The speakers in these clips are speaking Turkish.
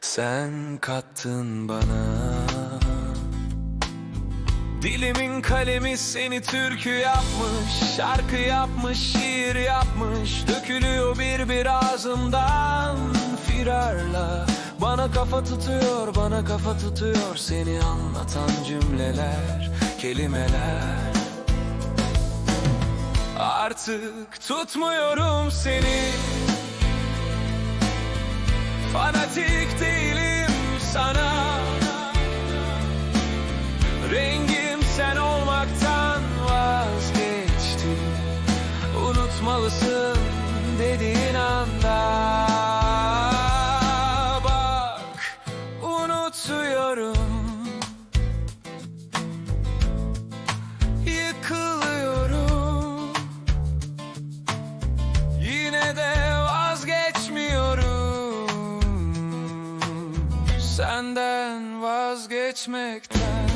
Sen kattın bana. Dilimin kalemi seni türkü yapmış Şarkı yapmış, şiir yapmış. Dökülüyor bir bir ağzımdan firarla. Bana kafa tutuyor, bana kafa tutuyor Seni anlatan cümleler, kelimeler. Artık tutmuyorum seni Rengim sen olmaktan vazgeçtim Unutmalısın dediğin anda. Bak unutuyorum. Yıkılıyorum. Yine de vazgeçmiyorum. Senden vazgeçmekten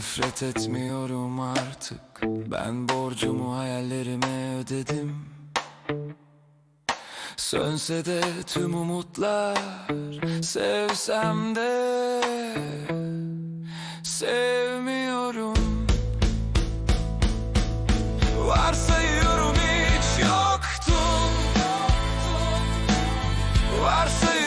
Nefret etmiyorum artık. Ben borcumu hayallerime ödedim. Sönse de tüm umutlar Sevsem de Sevmiyorum. Varsayıyorum hiç yoktun Varsayıyorum